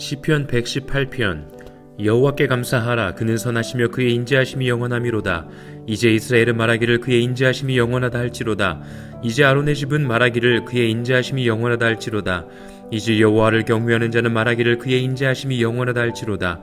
시편 118편 여호와께 감사하라. 그는 선하시며 그의 인자하심이 영원함이로다. 이제 이스라엘은 말하기를 그의 인자하심이 영원하다 할지로다. 이제 아론의 집은 말하기를 그의 인자하심이 영원하다 할지로다. 이제 여호와를 경외하는 자는 말하기를 그의 인자하심이 영원하다 할지로다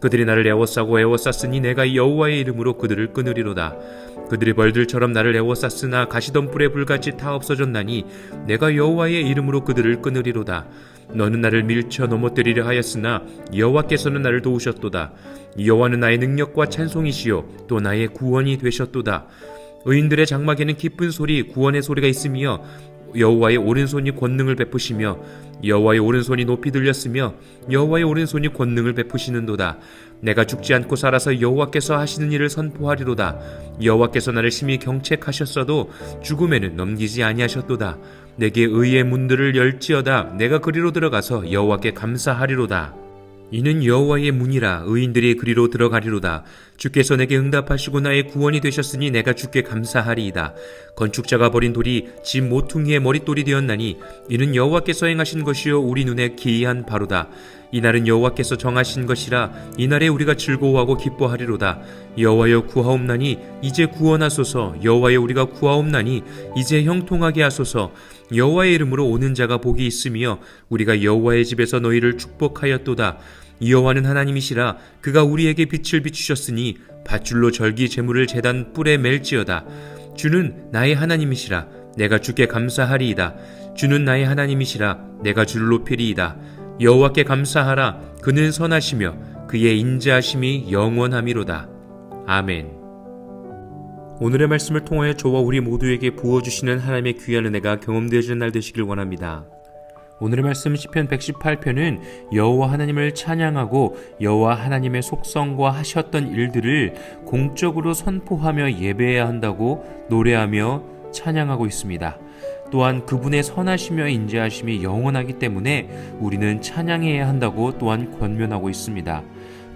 그들이 나를 애워싸고 애워쌌으니 내가 여호와의 이름으로 그들을 끊으리로다. 그들이 벌들처럼 나를 애워쌌으나 가시덤불에 불같이 타 없어졌나니 내가 여호와의 이름으로 그들을 끊으리로다. 너는 나를 밀쳐 넘어뜨리려 하였으나 여호와께서는 나를 도우셨도다. 여호와는 나의 능력과 찬송이시요 또 나의 구원이 되셨도다. 의인들의 장막에는 기쁜 소리 구원의 소리가 있으며 여호와의 오른손이 권능을 베푸시며 여호와의 오른손이 높이 들렸으며 여호와의 오른손이 권능을 베푸시는도다. 내가 죽지 않고 살아서 여호와께서 하시는 일을 선포하리로다. 여호와께서 나를 심히 경책하셨어도 죽음에는 넘기지 아니하셨도다. 내게 의의 문들을 열지어다. 내가 그리로 들어가서 여호와께 감사하리로다 이는 여호와의 문이라 의인들이 그리로 들어가리로다. 주께서 내게 응답하시고 나의 구원이 되셨으니 내가 주께 감사하리이다. 건축자가 버린 돌이 집 모퉁이의 머릿돌이 되었나니 이는 여호와께서 행하신 것이요 우리 눈에 기이한 바로다. 이날은 여호와께서 정하신 것이라 이날에 우리가 즐거워하고 기뻐하리로다. 여호와여 구하옵나니 이제 구원하소서. 여호와여 우리가 구하옵나니 이제 형통하게 하소서. 여호와의 이름으로 오는 자가 복이 있으며 우리가 여호와의 집에서 너희를 축복하였도다. 여호와는 하나님이시라 그가 우리에게 빛을 비추셨으니 밧줄로 절기 제물을 제단 뿔에 멜지어다. 주는 나의 하나님이시라 내가 주께 감사하리이다. 주는 나의 하나님이시라 내가 주를 높이리이다. 여호와께 감사하라 그는 선하시며 그의 인자하심이 영원함이로다. 아멘. 오늘의 말씀을 통하여 저와 우리 모두에게 부어 주시는 하나님의 귀한 은혜가 경험되어지는 날 되시길 원합니다. 오늘의 말씀 시편 118편은 여호와 하나님을 찬양하고 여호와 하나님의 속성과 하셨던 일들을 공적으로 선포하며 예배해야 한다고 노래하며 찬양하고 있습니다. 또한 그분의 선하시며 인자하심이 영원하기 때문에 우리는 찬양해야 한다고 또한 권면하고 있습니다.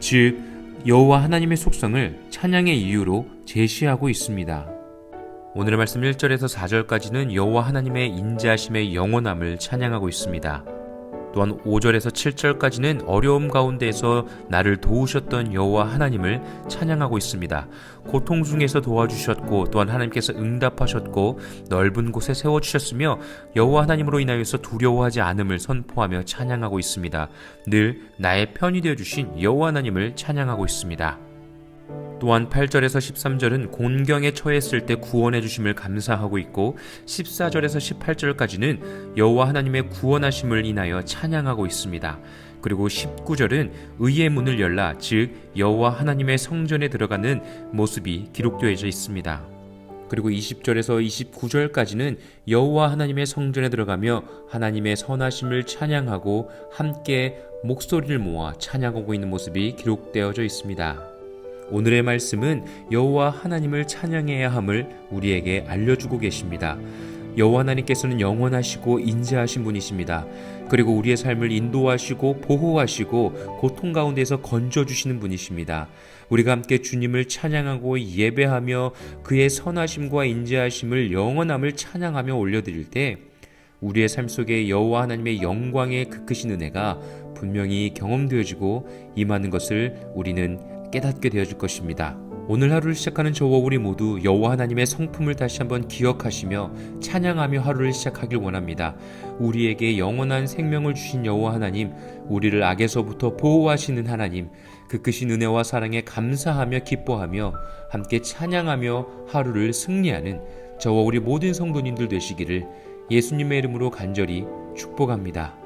즉 여호와 하나님의 속성을 찬양의 이유로 제시하고 있습니다. 오늘의 말씀 1절에서 4절까지는 여호와 하나님의 인자하심의 영원함을 찬양하고 있습니다. 또한 5절에서 7절까지는 어려움 가운데에서 나를 도우셨던 여호와 하나님을 찬양하고 있습니다. 고통 중에서 도와주셨고 또한 하나님께서 응답하셨고 넓은 곳에 세워 주셨으며 여호와 하나님으로 인하여서 두려워하지 않음을 선포하며 찬양하고 있습니다. 늘 나의 편이 되어 주신 여호와 하나님을 찬양하고 있습니다. 또한 8절에서 13절은 곤경에 처했을 때 구원해 주심을 감사하고 있고 14절에서 18절까지는 여호와 하나님의 구원하심을 인하여 찬양하고 있습니다. 그리고 19절은 의의 문을 열라 즉 여호와 하나님의 성전에 들어가는 모습이 기록되어져 있습니다. 그리고 20절에서 29절까지는 여호와 하나님의 성전에 들어가며 하나님의 선하심을 찬양하고 함께 목소리를 모아 찬양하고 있는 모습이 기록되어져 있습니다. 오늘의 말씀은 여호와 하나님을 찬양해야 함을 우리에게 알려주고 계십니다. 여호와 하나님께서는 영원하시고 인자하신 분이십니다. 그리고 우리의 삶을 인도하시고 보호하시고 고통 가운데서 건져 주시는 분이십니다. 우리가 함께 주님을 찬양하고 예배하며 그의 선하심과 인자하심을 영원함을 찬양하며 올려드릴 때 우리의 삶 속에 여호와 하나님의 영광의 그 크신 은혜가 분명히 경험되어지고 임하는 것을 우리는 깨닫게 되어질 것입니다. 오늘 하루를 시작하는 저와 우리 모두 여호와 하나님의 성품을 다시 한번 기억하시며 찬양하며 하루를 시작하길 원합니다. 우리에게 영원한 생명을 주신 여호와 하나님, 우리를 악에서부터 보호하시는 하나님, 그 크신 은혜와 사랑에 감사하며 기뻐하며 함께 찬양하며 하루를 승리하는 저와 우리 모든 성도님들 되시기를 예수님의 이름으로 간절히 축복합니다.